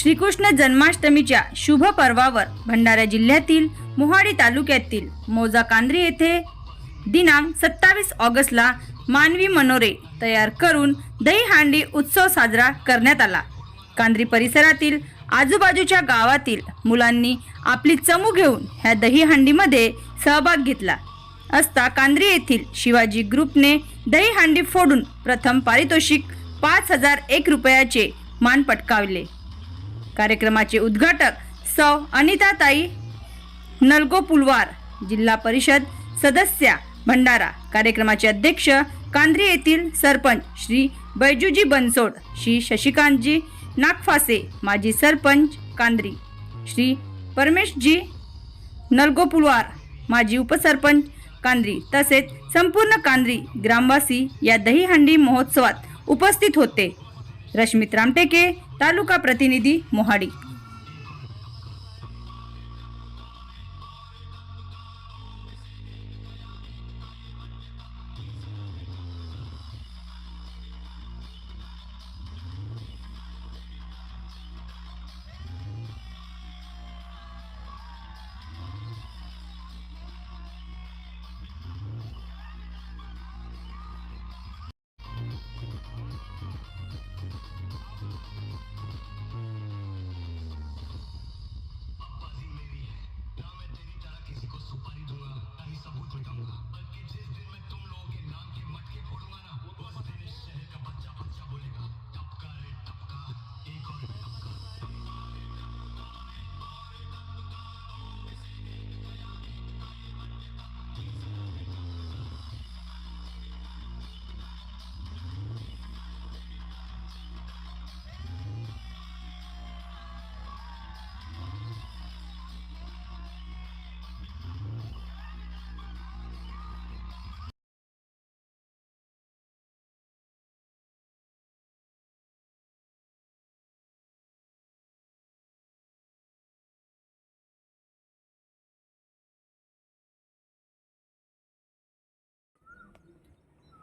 श्रीकृष्ण जन्माष्टमीच्या शुभ पर्वावर भंडारा जिल्ह्यातील मोहाडी तालुक्यातील मोजा कांद्री येथे दिनांक सत्तावीस ऑगस्टला मानवी मनोरे तयार करून दहीहांडी उत्सव साजरा करण्यात आला. कांद्री परिसरातील आजूबाजूच्या गावातील मुलांनी आपली चमू घेऊन ह्या दहीहंडीमध्ये सहभाग घेतला. असता कांद्री येथील शिवाजी ग्रुपने दहीहांडी फोडून प्रथम पारितोषिक पाच हजार एक रुपयाचे मान पटकावले. कार्यक्रमाचे उद्घाटक सौ अनिताताई नलगो पुलवार जिल्हा परिषद सदस्या भंडारा कार्यक्रमाचे अध्यक्ष कांद्री येथील सरपंच श्री बैजूजी बनसोड श्री शशिकांतजी नागफासे माजी सरपंच कांद्री श्री परमेशजी नलगोपुलवार माजी उपसरपंच कांद्री तसेच संपूर्ण कांद्री ग्रामवासी या दहीहंडी महोत्सवात उपस्थित होते. ರಶ್ಮಿತ್ ರಾಮ್ಟೇಕೆ ತಾಲೂಕಾ ಪ್ರತಿನಿಧಿ ಮೊಹಾಡಿ